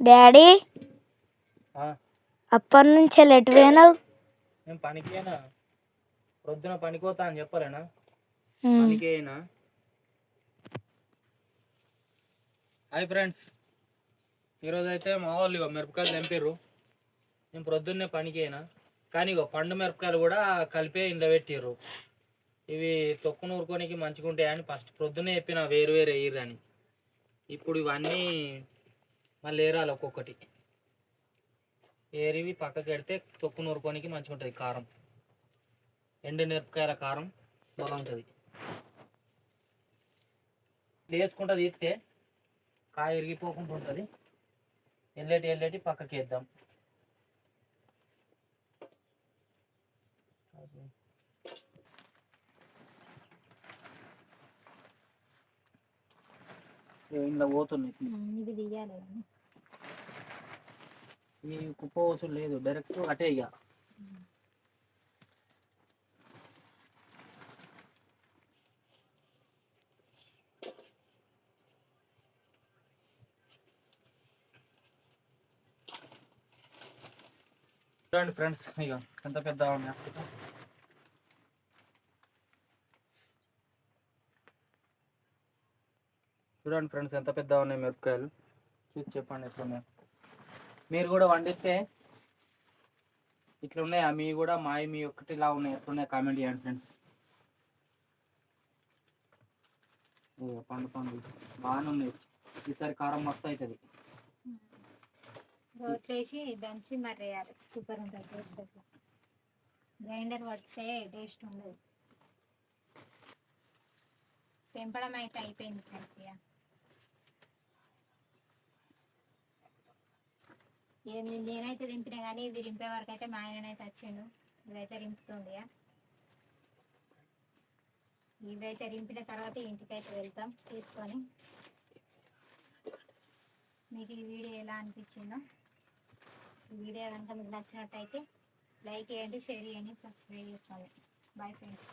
Daddy? అప్పటి నుంచి ఎటు పోయినావు నేను పనికి ప్రొద్దున పనికి పోతా అని చెప్పలేనా? పనికి అయినా హాయ్ ఫ్రెండ్స్. ఈరోజు అయితే మా వాళ్ళు ఇగో మిరపకాయలు తెంపారు నేను ప్రొద్దున్నే పనికి అయినా కానీ ఇగో పండు మిరపకాయలు కూడా కలిపే ఇంట్లో పెట్టిర్రు. ఇవి తొక్కు నూరుకోనికి మంచిగా ఉంటాయని ఫస్ట్ ప్రొద్దున్నే చెప్పిన వేరు వేరు వేయరని ఇప్పుడు ఇవన్నీ మళ్ళీ ఏరాలి ఒక్కొక్కటి. ఏరివి పక్కకి పెడితే తొక్కు నూరుకోనికి మంచిగా ఉంటుంది కారం. ఎండు మిరపకాయల కారం బాగుంటుంది వేసుకుంటా తీస్తే కాయ ఇరిగిపోకుండా ఉంటుంది. ఎల్లటి ఎల్లటి పక్కకి వేద్దాం. ఇంట్లో పోతున్నాయి ఇవి తీయాలి. ఈ కుప్ప లేదు డైరెక్ట్ అటే ఇక చూడండి ఫ్రెండ్స్ ఇక ఎంత పెద్ద ఉన్నాయి చూడండి ఫ్రెండ్స్ ఎంత పెద్ద ఉన్నాయి మిరపకాయలు. చూసి చెప్పండి ఎట్లున్నాయి. మీరు కూడా వండితే ఇట్లా ఉన్నాయా మీ కూడా మావి మీ ఒక్కటి ఇలా ఉన్నాయి. ఎట్లున్నాయి? కామెంట్ చేయండి ఫ్రెండ్స్. పండు పండు. బాగానే ఉన్నాయి. ఈసారి కారం మస్తు అవుతుంది రోట్లు దంచి మరి వేయాలి సూపర్ ఉంటుంది గ్రైండర్ పడితే టేస్ట్ ఉండదు. పెంపడం అయితే అయిపోయింది ఫ్రెండ్స్ ఇక ఏంది నేనైతే దింపినా కానీ ఇది రింపే వరకు అయితే మా ఆయన అయితే వచ్చిండు ఇదైతే రింపుతుంది ఇక. ఇదైతే రింపిన తర్వాత ఇంటికైతే వెళ్తాం తీసుకొని. మీకు ఈ వీడియో ఎలా అనిపించిందో? ఈ వీడియో కనుక మీకు నచ్చినట్టయితే లైక్ చేయండి షేర్ చేయండి సబ్స్క్రైబ్ చేసుకోండి. Bye friends.